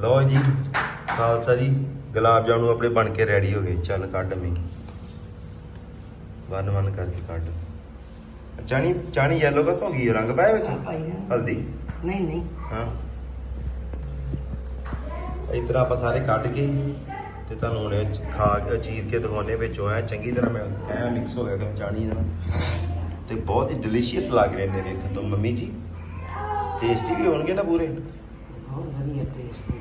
ਲਓ ਜੀ ਖਾਲਸਾ ਜੀ ਗੁਲਾਬ ਜਾਮੂ ਆਪਣੇ ਬਣ ਕੇ ਰੈਡੀ ਹੋ ਗਏ। ਚੱਲ ਕੱਢ ਮੀ। ਵਨ ਵਨ ਕਰਕੇ ਕੱਢ। ਚਾਣੀ ਚਾਣੀ ਯੈਲੋ ਕਾ ਗਈ ਹੈ? ਰੰਗ ਪਾਇਆ ਵਿੱਚ। ਹਲਦੀ? ਨਹੀਂ ਨਹੀਂ। ਹਾਂ। ਇਸ ਤਰ੍ਹਾਂ ਆਪਾਂ ਸਾਰੇ ਕੱਢ ਕੇ ਤੇ ਤੁਹਾਨੂੰ ਹੁਣ ਇਹ 'ਚ ਖਾ ਕੇ ਚੀਰ ਕੇ ਦਿਖਾਉਣੇ ਵਿੱਚ ਹੋਇਆ ਚੰਗੀ ਤਰ੍ਹਾਂ ਮੈਂ ਐ ਮਿਕਸ ਹੋ ਗਿਆ ਕਿ ਚਾਣੀ ਦਾ। ਤੇ ਬਹੁਤ ਹੀ ਡਿਲੀਸ਼ੀਅਸ ਲੱਗ ਰਹੇ ਨੇ ਵੇਖਣ ਤੋਂ। ਮੰਮੀ ਜੀ ਟੇਸਟੀ ਵੀ ਹੋਣਗੇ ਨਾ ਪੂਰੇ? ਬਹੁਤ ਵਧੀਆ ਟੇਸਟੀ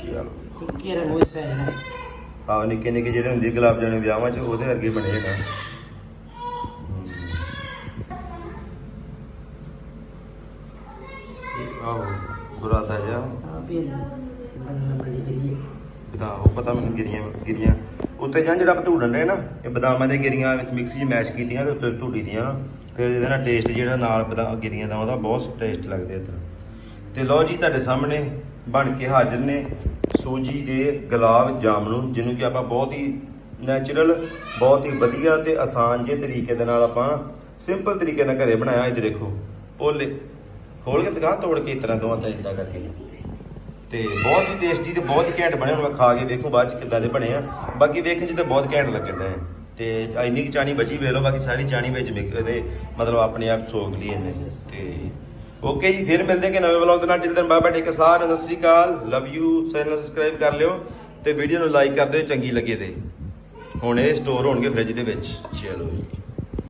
ਚਲੋ ਸਿੱਕੇ ਵਿੱਚ ਪੈਣਾ ਆਹ ਨਿੱਕੇ ਨਿੱਕੇ ਜਿਹੜੇ ਹੁੰਦੇ ਗੁਲਾਬ ਜਾਮੁਨ ਵਿਆਹਾਂ 'ਚ ਉਹਦੇ ਵਰਗੇ ਬਣੇ ਹੈਗਾ ਆਹੋ ਬੁਰਾਦਾ ਜਿਹਾ। ਆ ਵੀ ਬੰਨ ਬੰਦੀ ਕਰੀਏ। ਬਦਾਮ ਉਹ ਪਤਾ ਮੈਨੂੰ ਗਿਰੀਆਂ ਗਿਰੀਆਂ। ਉੱਤੇ ਜਾਂ ਜਿਹੜਾ ਭਟੂੜਨ ਰਹੇ ਨਾ ਇਹ ਬਦਾਮਾਂ ਦੇ ਗਿਰੀਆਂ ਵਿੱਚ ਮਿਕਸੀ 'ਚ ਮੈਸ਼ ਕੀਤੀਆਂ ਤੇ ਉੱਤੇ ਧੂੜੀ ਦੀਆਂ ਨਾ। ਫਿਰ ਇਹਦੇ ਨਾਲ ਟੇਸਟ ਜਿਹੜਾ ਨਾਲ ਬਦਾਮ ਗਿਰੀਆਂ ਦਾ ਉਹਦਾ ਬਹੁਤ ਟੇਸਟ ਲੱਗਦੇ ਇਧਰ। ਤੇ ਲਓ ਜੀ ਤੁਹਾਡੇ ਸਾਹਮਣੇ ਬਣ ਕੇ ਹਾਜ਼ਰ ਨੇ ਸੂਜੀ ਦੇ ਗੁਲਾਬ ਜਾਮਨੂ ਜਿਹਨੂੰ ਕਿ ਆਪਾਂ ਬਹੁਤ ਹੀ ਨੈਚੁਰਲ ਬਹੁਤ ਹੀ ਵਧੀਆ ਤੇ ਆਸਾਨ ਜਿਹੇ ਤਰੀਕੇ ਦੇ ਨਾਲ ਆਪਾਂ ਸਿੰਪਲ ਤਰੀਕੇ ਨਾਲ ਘਰੇ ਬਣਾਇਆ। ਇਹ ਦੇਖੋ ਓਲੇ ਖੋਲ ਕੇ ਦੁਕਾਨ ਤੋੜ ਕੇ ਇਸ ਤਰ੍ਹਾਂ ਦੋਵਾਂ ਤਾਂ ਇਦਾਂ ਕਰਕੇ। ਤੇ ਬਹੁਤ ਹੀ ਟੇਸਟੀ ਤੇ ਬਹੁਤ ਹੀ ਘੈਂਟ ਬਣੇ, ਹੁਣ ਮੈਂ ਖਾ ਕੇ ਵੇਖੋ ਬਾਅਦ ਚ ਕਿੱਦਾਂ ਦੇ ਬਣੇ ਆ। ਬਾਕੀ ਵੇਖਣ ਚ ਤਾਂ ਬਹੁਤ ਘੈਂਟ ਲੱਗਣ ਡਏ ਆ। ਤੇ ਇੰਨੀ ਕੁ ਚਾਣੀ ਬਚੀ ਵੇਖ ਲਓ, ਬਾਕੀ ਸਾਰੀ ਚਾਣੀ ਵਿੱਚ ਮਿਕ ਇਹਦੇ ਮਤਲਬ ਆਪਣੇ ਆਪ ਸੋਖ ਲਈ ਇਹਨੇ। ਤੇ ਓਕੇ ਜੀ, ਫਿਰ ਮਿਲਦੇ ਕਿ ਨਵੇਂ ਵਲੌਗ ਦੇ ਨਾਲ। ਜਿਲਦਨ ਬਾਬਾ ਟੇਕ ਸਾਰਿਆਂ ਨੂੰ ਸਤਿ ਸ੍ਰੀ ਅਕਾਲ। ਲਵ ਯੂ ਚੈਨਲ ਸਬਸਕ੍ਰਾਈਬ ਕਰ ਲਿਓ ਤੇ ਵੀਡੀਓ ਨੂੰ ਲਾਈਕ ਕਰ ਦਿਓ, ਚੰਗੀ ਲੱਗੇ ਤੇ। ਹੁਣ ਇਹ ਸਟੋਰ ਹੋਣਗੇ ਫ੍ਰਿਜ ਦੇ ਵਿੱਚ। ਚਲੋ ਜੀ।